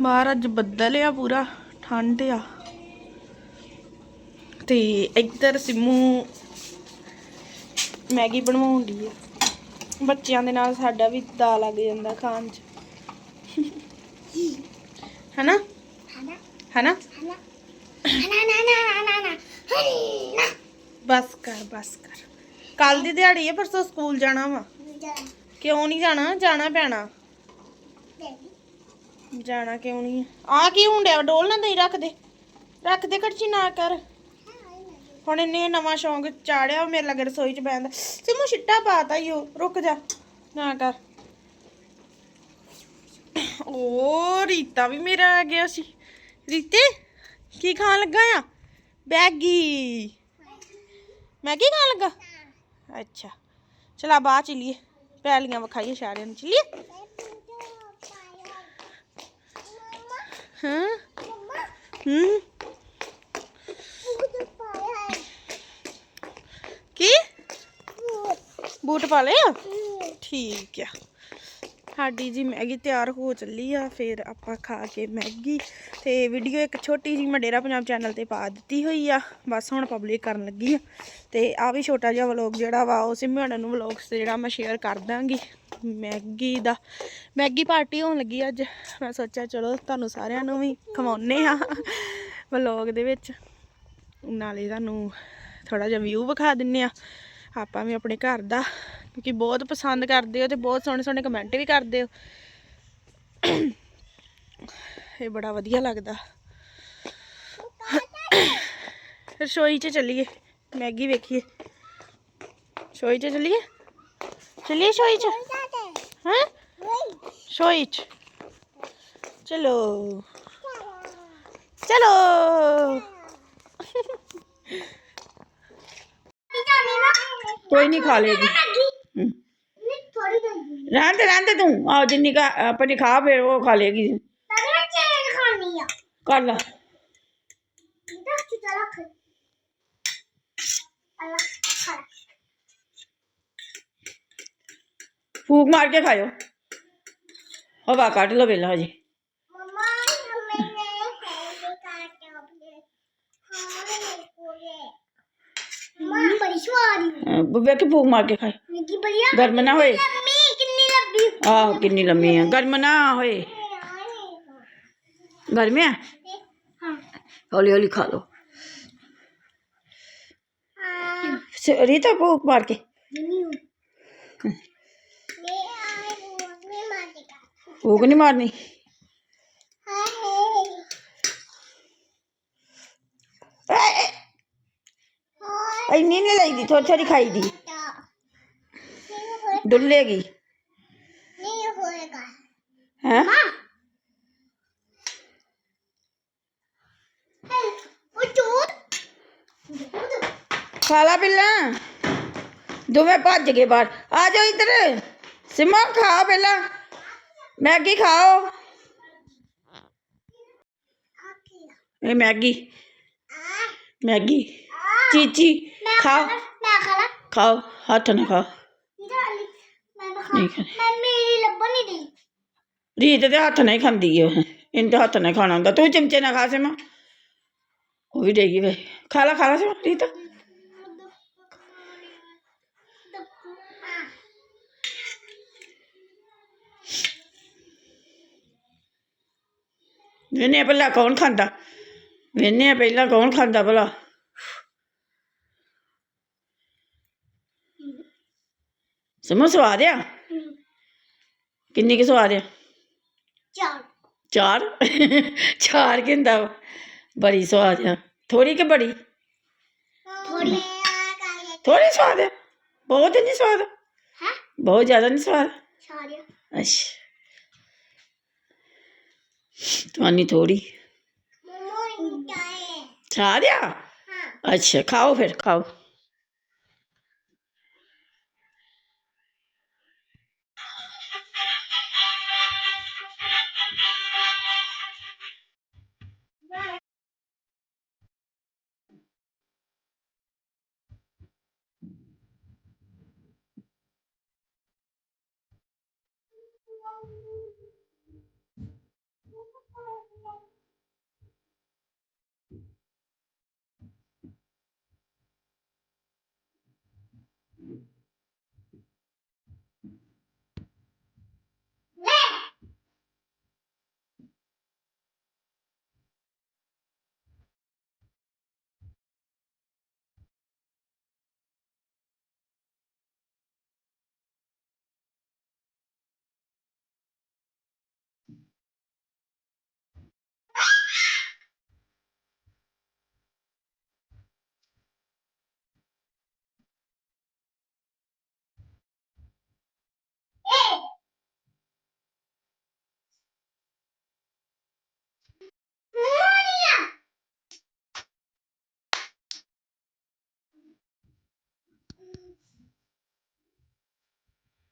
ਬਾਹਰ ਅੱਜ ਬੱਦਲ ਆ ਪੂਰਾ ਠੰਡ ਆ। ਤੇ ਇੱਧਰ ਸਿਮੂ ਮੈਗੀ ਬਣਵਾਉਣ ਦੀ ਆ। ਬੱਚਿਆਂ ਦੇ ਨਾਲ ਸਾਡਾ ਵੀ ਦਾ ਲੱਗ ਜਾਂਦਾ ਖਾਣ ਚ। ਹਨਾ? ਹਨਾ? ਬਸ ਕਰ ਬਸ ਕਰ। ਕੱਲ ਦੀ ਦਿਹਾੜੀ ਹੈ ਪਰਸੋਂ ਸਕੂਲ ਜਾਣਾ ਵਾ। ਕਿਉਂ ਨਹੀਂ ਜਾਣਾ? ਜਾਣਾ ਪੈਣਾ। ਜਾਣਾ ਕਿਉਂ ਨਹੀਂ? ਆ ਕੀ ਹੁੰਦਿਆ? ਡੋਲ ਨਾ ਦੇਈ ਰੱਖ ਦੇ। ਰੱਖ ਦੇ ਕੜਚੀ ਨਾ ਕਰ। ਹੁਣ ਇਹਨੇ ਨਵਾਂ ਸ਼ੌਂਕ ਚਾੜਿਆ ਮੇਰੇ ਲੱਗੇ ਰਸੋਈ ਚ ਬੈੰਦਾ ਸਿਮੂ, ਛਿੱਟਾ ਪਾਤਾ ਈ ਉਹ। ਰੁਕ ਜਾ। ਨਾ ਕਰ। ਓ, ਰੀਤਾ ਵੀ ਮੇਰਾ ਆ ਗਿਆ ਸੀ। ਰੀਤੇ, ਕੀ ਖਾਣ ਲੱਗਾ ਆ? ਬੈਗੀ ਮੈਗੀ ਖਾਣ ਲੱਗਾ? ਅੱਛਾ। ਚਲਾ ਬਾਹਰ ਚਲੀਏ ਪੈਲੀਆਂ ਵਿਖਾਈਏ ਸਾਰਿਆਂ ਨੂੰ। ਚਲੀਏ? ਹਾਂ? ਹੂੰ? ਕੀ? ਬੂਟ। ਪਾ ਲਏ ਆ? ਠੀਕ ਆ। ਸਾਡੀ ਜੀ ਮੈਗੀ ਤਿਆਰ ਹੋ ਚੱਲੀ ਆ, ਫਿਰ ਆਪਾਂ ਖਾ ਕੇ ਮੈਗੀ। ਤੇ ਵੀਡੀਓ ਇੱਕ ਛੋਟੀ ਜੀ ਮਡੇਰਾ ਪੰਜਾਬ ਚੈਨਲ ਤੇ ਪਾ ਦਿੱਤੀ ਹੋਈ ਆ, ਬਸ ਹੁਣ ਪਬਲਿਕ ਕਰਨ ਲੱਗੀ ਆ। ਤੇ ਆ ਵੀ ਛੋਟਾ ਜਿਹਾ ਵਲੌਗ ਜਿਹੜਾ ਵਾ, ਉਹ ਸਿਮਰਨ ਨੂੰ ਵਲੌਗਸ ਤੇ ਜਿਹੜਾ ਮੈਂ ਸ਼ੇਅਰ ਕਰ ਦਾਂਗੀ। ਮੈਗੀ ਦਾ, ਮੈਗੀ ਪਾਰਟੀ ਹੋਣ ਲੱਗੀ ਅੱਜ। ਮੈਂ ਸੋਚਿਆ ਚਲੋ ਤੁਹਾਨੂੰ ਸਾਰਿਆਂ ਨੂੰ ਵੀ ਖਵਾਉਨੇ ਆ ਵਲੌਗ ਦੇ ਵਿੱਚ। ਨਾਲੇ ਤੁਹਾਨੂੰ ਥੋੜਾ ਜਿਹਾ ਵਿਊ ਵਿਖਾ ਦਿੰਨੇ ਆ। ਆਪਾਂ ਵੀ ਆਪਣੇ ਘਰ ਦਾ ਕਿਉਂਕਿ ਬਹੁਤ ਪਸੰਦ ਕਰਦੇ ਹੋ ਤੇ ਬਹੁਤ ਸੋਹਣੇ ਸੋਹਣੇ ਕਮੈਂਟ ਵੀ ਕਰਦੇ ਹੋ। ਇਹ ਬੜਾ ਵਧੀਆ ਲੱਗਦਾ। ਰਸੋਈ 'ਚ ਚੱਲੀਏ, ਮੈਗੀ ਵੇਖੀਏ। ਰਸੋਈ 'ਚ ਚੱਲੀਏ? ਚੱਲੀਏ ਰਸੋਈ 'ਚ? ਹਾਂ? ਰਸੋਈ 'ਚ? ਚਲੋ। ਚਲੋ। ਕੋਈ ਨਹੀਂ ਖਾ ਲੇਗੀ ਥੋੜੀ ਦੰਦੀ ਰਹਿਣ ਦੇ ਰਹਿਣ ਦੇ ਤੂੰ ਆ ਜਿੰਨੀ ਕਾ ਆਪਣੀ ਖਾ ਫਿਰ ਉਹ ਖਾ ਲੇਗੀ ਤਗੜਾ ਚੇਨ ਖਾਣੀ ਆ ਕਰ ਲਾ ਇਹਦਾ ਚੁੱਤਾ ਰੱਖ ਅੱਲਾ ਖਾ ਫੂਕ ਮਾਰ ਕੇ ਖਾਇਓ ਹਵਾ ਕੱਢ ਲਓ ਵੇਲਾ ਹਜੇ ਮਮਾ ਮੈਨੇ ਹੈਗੇ ਕਾਟੇ ਆਪਣੇ ਹਾਂ ਕੋਲੇ ਮਾਂ ਬੜੀ ਸਵਾਰੀ ਵੇਖ ਕੇ ਫੂਕ ਮਾਰ ਕੇ ਖਾਏ ਨਿੱਕੀ ਬੜੀਆ ਗਰਮ ਨਾ ਹੋਏ ਲੰਮੀ ਕਿੰਨੀ ਲੰਬੀ ਆਹ ਕਿੰਨੀ ਲੰਮੀ ਆ। ਗਰਮ ਨਾ ਹੋਏ। ਗਰਮ ਆ? ਹੌਲੀ ਹੌਲੀ ਖਾ ਲਓ। ਰੀਤਾ ਫੂਕ ਮਾਰ ਕੇ। ਜਿੰਨੀ ਨਹੀਂ ਮਾਰਨੀ। ਹਾਏ ਏ, ਏ, ਇੰਨੀ ਨਹੀਂ ਲਈਦੀ ਥੋੜੀ ਥੋੜੀ ਖਾਈ ਦੀ ਡੁੱਲੇਗੀ ਹੋਏਗਾ ਹੈ ਉਹ ਚੋਟ ਖਾ ਲਾ ਪਹਿਲਾਂ ਦੋਵੇਂ ਭੱਜ ਗਏ ਬਾਹਰ ਆ ਜਾਓ ਇੱਧਰ ਸਿਮਾ ਖਾ ਪਹਿਲਾਂ ਮੈਗੀ ਖਾਓ ਇਹ ਮੈਗੀ ਮੈਗੀ ਚੀਚੀ ਖਾਓ ਮੈਂ ਖਾਲਾ ਖਾਓ ਹੱਥ ਨਾ ਖਾਓ ਨਹੀਂ ਖਾਣੀ ਦੀ? ਰੀਤ ਦੇ ਹੱਥ ਨਹੀਂ ਖਾਂਦੀ ਉਹ। ਇਹਨੂੰ ਤਾਂ ਹੱਥ ਨਹੀਂ ਖਾਣਾ ਹੁੰਦਾ। ਤੂੰ ਚਮਚੇ ਨਾਲ ਖਾ ਸਿਮਾ। ਉਹ ਵੀ ਡੇਗੀ ਵੇ। ਖਾ ਲਾ ਖਾ ਲਾ ਸਿਮਾ ਰੀਤ। ਵੇਨੇ ਆ ਪਹਿਲਾਂ ਕੌਣ ਖਾਂਦਾ? ਵੇਨੇ ਆ ਪਹਿਲਾਂ ਕੌਣ ਖਾਂਦਾ ਭਲਾ? ਸਮੋ ਸਵਾਦ ਆ? ਕਿੰਨੀ ਕੁ ਸਵਾਦ ਆ? ਚਾਰ। ਚਾਰ? ਚਾਰ ਕਿੰਦਾ ਬੜੀ ਸਵਾਦ ਆ। ਥੋੜੀ ਕਿ ਬੜੀ? ਥੋੜੀ ਥੋੜੀ ਸਵਾਦ ਆ। ਬਹੁਤ ਨਹੀਂ ਸਵਾਦ? ਹਾਂ? ਬਹੁਤ ਜ਼ਿਆਦਾ ਨਹੀਂ ਸਵਾਦ? ਸਾਰਿਆ ਅੱਛਾ। ਤੁਹਾਨੂੰ ਥੋੜੀ ਮਮਾ ਇੰਟਾਏ ਸਵਾਦ ਆ? ਹਾਂ। ਅੱਛਾ ਖਾਓ ਫਿਰ ਖਾਓ।